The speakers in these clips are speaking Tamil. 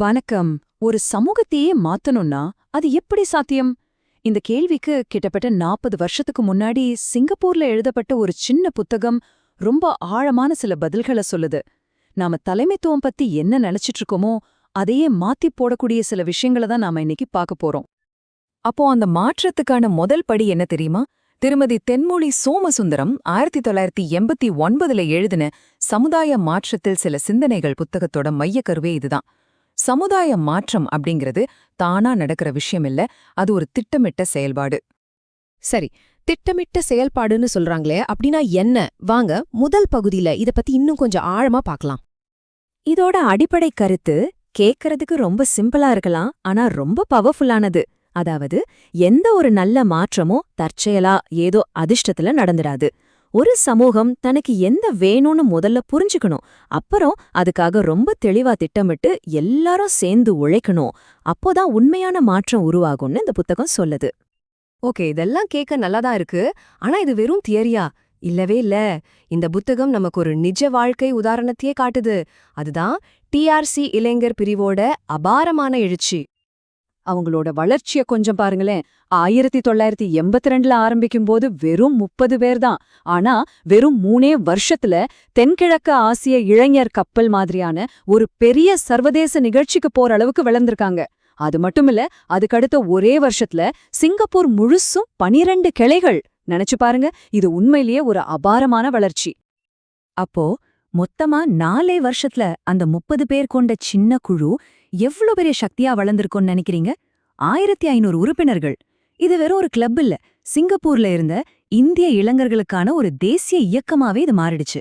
வணக்கம். ஒரு சமூகத்தையே மாத்தணும்னா அது எப்படி சாத்தியம்? இந்த கேள்விக்கு கிட்டத்தட்ட நாற்பது வருஷத்துக்கு முன்னாடி சிங்கப்பூர்ல எழுதப்பட்ட ஒரு சின்ன புத்தகம் ரொம்ப ஆழமான சில பதில்களை சொல்லுது. நாம தலைமைத்துவம் பத்தி என்ன நினைச்சிட்டு இருக்கோமோ அதையே மாத்தி போடக்கூடிய சில விஷயங்களை தான் நாம இன்னைக்கு பார்க்க போறோம். அப்போ அந்த மாற்றத்துக்கான முதல் படி என்ன தெரியுமா? திருமதி தென்மொழி சோமசுந்தரம் ஆயிரத்தி தொள்ளாயிரத்தி எண்பத்தி ஒன்பதுல எழுதின சமுதாய மாற்றத்தில் சில சிந்தனைகள் புத்தகத்தோட மையக்கருவே இதுதான். சமுதாய மாற்றம் அப்படிங்கிறது தானா நடக்கிற விஷயம் இல்ல. அது ஒரு திட்டமிட்ட செயல்பாடு. சரி திட்டமிட்ட செயல்பாடுன்னு சொல்றாங்களே அப்படின்னா என்ன? வாங்க முதல் பகுதியில இத பத்தி இன்னும் கொஞ்சம் ஆழமா பார்க்கலாம் இதோட அடிப்படை கருத்து கேக்கறதுக்கு ரொம்ப சிம்பிளா இருக்கலாம் ஆனா ரொம்ப பவர்ஃபுல்லானது. அதாவது எந்த ஒரு நல்ல மாற்றமும் தற்செயலா ஏதோ அதிர்ஷ்டத்துல நடந்துடாது. ஒரு சமூகம் தனக்கு எந்த வேணும்னு முதல்ல புரிஞ்சுக்கணும். அப்புறம் அதுக்காக ரொம்ப தெளிவா திட்டமிட்டு எல்லாரும் சேர்ந்து உழைக்கணும். அப்போதான் உண்மையான மாற்றம் உருவாகும்னு இந்த புத்தகம் சொல்லுது. ஓகே இதெல்லாம் கேட்க நல்லாதான் இருக்கு? ஆனா இது வெறும் தியரியா? இல்லவே இல்ல. இந்த புத்தகம் நமக்கு ஒரு நிஜ வாழ்க்கை உதாரணத்தையே காட்டுது. அதுதான் டிஆர்சி இளைஞர் பிரிவோட அபாரமான எழுச்சி. அவங்களோட வளர்ச்சிய கொஞ்சம் பாருங்களேன். ஆயிரத்தி தொள்ளாயிரத்தி எண்பத்தி ரெண்டுல ஆரம்பிக்கும் போது வெறும் முப்பது பேர் தான். ஆனா வெறும் மூணே வருஷத்துல தென்கிழக்கு ஆசிய இளைஞர் கப்பல் மாதிரியான ஒரு பெரிய சர்வதேச நிகழ்ச்சிக்கு போற அளவுக்கு வளர்ந்திருக்காங்க. அது மட்டுமில்ல அதுக்கடுத்த ஒரே வருஷத்துல சிங்கப்பூர் முழுசும் பனிரெண்டு கிளைகள். நினைச்சு பாருங்க இது உண்மையிலேயே ஒரு அபாரமான வளர்ச்சி. அப்போ மொத்தமா நாலே வருஷத்துல அந்த முப்பது பேர் கொண்ட சின்ன குழு எவ்ளோ பெரிய சக்தியா வளர்ந்துருக்கும்னு நினைக்கிறீங்க? ஆயிரத்தி ஐநூறு உறுப்பினர்கள். இது வெறும் ஒரு கிளப் இல்ல. சிங்கப்பூர்ல இருந்த இந்திய இளைஞர்களுக்கான ஒரு தேசிய இயக்கமாவே இது மாறிடுச்சு.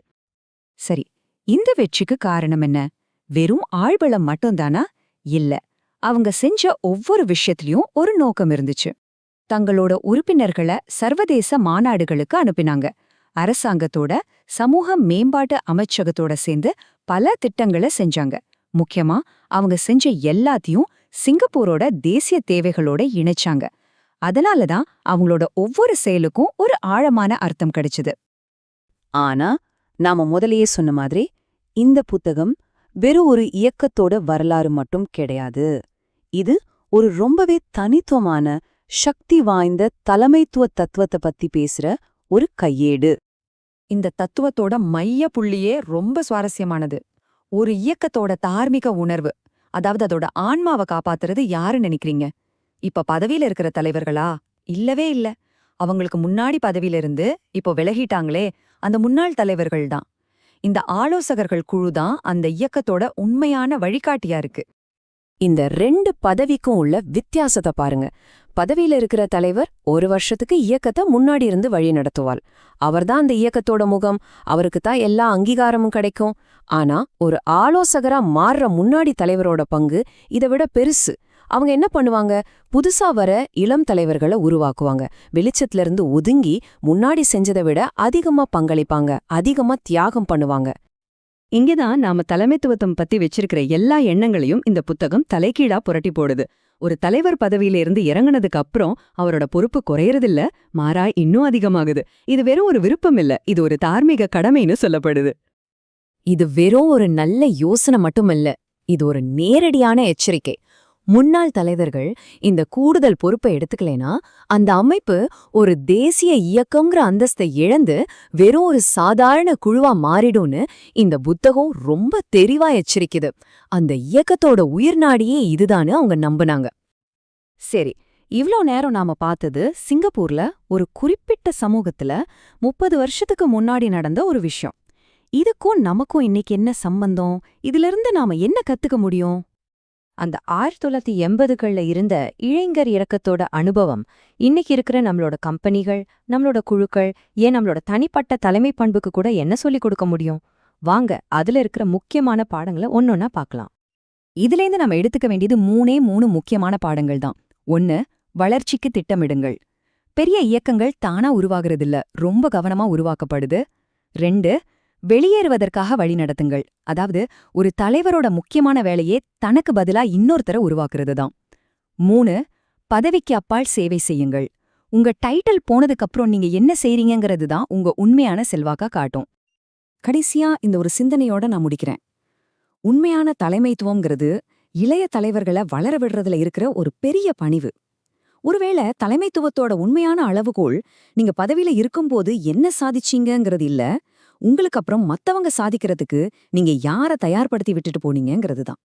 சரி இந்த வெற்றிக்கு காரணம் என்ன? வெறும் ஆழ்வளம் மட்டும்தானா? இல்ல அவங்க செஞ்ச ஒவ்வொரு விஷயத்திலயும் ஒரு நோக்கம் இருந்துச்சு. தங்களோட உறுப்பினர்களை சர்வதேச மாநாடுகளுக்கு அனுப்பினாங்க. அரசாங்கத்தோட சமூக மேம்பாட்டு அமைச்சகத்தோட சேர்ந்து பல திட்டங்களை செஞ்சாங்க. முக்கியமா அவங்க செஞ்ச எல்லாத்தையும் சிங்கப்பூரோட தேசிய தேவைகளோட இணைச்சாங்க. அதனால தான் அவங்களோட ஒவ்வொரு செயலுக்கும் ஒரு ஆழமான அர்த்தம் கிடைச்சது. ஆனா நாம முதலையே சொன்ன மாதிரி இந்த புத்தகம் வெறும் ஒரு இயக்கத்தோட வரலாறு மட்டும் கிடையாது. இது ஒரு ரொம்பவே தனித்துவமான சக்தி வாய்ந்த தலைமைத்துவ தத்துவத்தை பத்தி பேசுற ஒரு கையேடு. இந்த தத்துவத்தோட மைய புள்ளியே ரொம்ப சுவாரஸ்யமானது. ஒரு இயக்கத்தோட தார்மீக உணர்வு அதாவது அதோட ஆன்மாவை காப்பாத்துறது யாரு நினைக்கிறீங்க? இப்ப பதவியில இருக்கிற தலைவர்களா? இல்லவே இல்ல. அவங்களுக்கு முன்னாடி பதவியில இருந்து இப்போ விலகிட்டாங்களே அந்த முன்னாள் தலைவர்கள் தான். இந்த ஆலோசகர்கள் குழு தான் அந்த இயக்கத்தோட உண்மையான வழிகாட்டியா இருக்கு. இந்த ரெண்டு பதவிக்கும் உள்ள வித்தியாசத்தை பாருங்க. பதவியில இருக்கிற தலைவர் ஒரு வருஷத்துக்கு இயக்கத்தை முன்னாடி இருந்து வழி நடத்துவாள் அவர்தான் அந்த இயக்கத்தோட முகம். அவருக்கு தான் எல்லா அங்கீகாரமும் கிடைக்கும். ஆனா ஒரு ஆலோசகரா மாறுற முன்னாடி தலைவரோட பங்கு இதை விட பெருசு. அவங்க என்ன பண்ணுவாங்க? புதுசா வர இளம் தலைவர்களை உருவாக்குவாங்க. வெளிச்சத்துல இருந்து ஒதுங்கி முன்னாடி செஞ்சதை விட அதிகமா பங்களிப்பாங்க. அதிகமா தியாகம் பண்ணுவாங்க. இங்கேதான் நாம தலைமைத்துவத்தம் பத்தி வச்சிருக்கிற எல்லா எண்ணங்களையும் இந்த புத்தகம் தலைகீழா புரட்டி போடுது. ஒரு தலைவர் பதவியில இருந்து இறங்குனதுக்கு அப்புறம் அவரோட பொறுப்பு குறையறதில்ல. மாறா இன்னும் அதிகமாகுது. இது வெறும் ஒரு விருப்பம் இல்ல. இது ஒரு தார்மீக கடமைன்னு சொல்லப்படுது. இது வெறும் ஒரு நல்ல யோசனை மட்டுமல்ல இது ஒரு நேரடியான எச்சரிக்கை. முன்னாள் தலைவர்கள் இந்த கூடுதல் பொறுப்பை எடுத்துக்கலைனா அந்த அமைப்பு ஒரு தேசிய இயக்கங்கிற அந்தஸ்தை இழந்து வெறும் ஒரு சாதாரண குழுவா மாறிடும்னு இந்த புத்தகம் ரொம்ப தெளிவா எச்சரிக்குது. அந்த இயக்கத்தோட உயிர்நாடியே இதுதான்னு அவங்க நம்புனாங்க. சரி இவ்ளோ நேரம் நாம பார்த்தது சிங்கப்பூர்ல ஒரு குறிப்பிட்ட சமூகத்துல முப்பது வருஷத்துக்கு முன்னாடி நடந்த ஒரு விஷயம். இதுக்கும் நமக்கும் இன்னைக்கு என்ன சம்பந்தம்? இதிலிருந்து நாம என்ன கத்துக்க முடியும்? அந்த ஆயிரத்தி தொள்ளாயிரத்தி எண்பதுகள்ல இருந்த இளைஞர் இறக்கத்தோட அனுபவம் இன்னைக்கு இருக்கிற நம்மளோட கம்பெனிகள் நம்மளோட குழுக்கள் ஏன் நம்மளோட தனிப்பட்ட தலைமை பண்புக்கு கூட என்ன சொல்லிக் கொடுக்க முடியும்? வாங்க அதுல இருக்கிற முக்கியமான பாடங்களை ஒன்னொன்னா பார்க்கலாம். இதுலேருந்து நம்ம எடுத்துக்க வேண்டியது மூணே மூணு முக்கியமான பாடங்கள் தான். ஒன்னு வளர்ச்சிக்கு திட்டமிடுங்கள். பெரிய இயக்கங்கள் தானா உருவாகிறதில்ல ரொம்ப கவனமா உருவாக்கப்படுது. ரெண்டு வெளியேறுவதற்காக வழிநடத்துங்கள் அதாவது ஒரு தலைவரோட முக்கியமான வேலையே தனக்கு பதிலா இன்னொருத்தர உருவாக்குறது தான் மூணு பதவிக்கு அப்பால் சேவை செய்யுங்கள். உங்க டைட்டில் போனதுக்கப்புறம் நீங்க என்ன செய்றீங்கிறது தான் உங்க உண்மையான செல்வாக்கா காட்டும். கடைசியா இந்த ஒரு சிந்தனையோட நான் முடிக்கிறேன். உண்மையான தலைமைத்துவம்ங்கிறது இளைய தலைவர்களை வளர விடுறதுல இருக்கிற ஒரு பெரிய பணிவு. ஒருவேளை தலைமைத்துவத்தோட உண்மையான அளவுகோல் நீங்க பதவியில இருக்கும்போது என்ன சாதிச்சீங்கங்கிறது இல்ல உங்களுக்கு அப்புறம் மத்தவங்க சாதிக்கிறதுக்கு நீங்க யார தயார்படுத்தி விட்டுட்டு போனீங்கங்கிறது தான்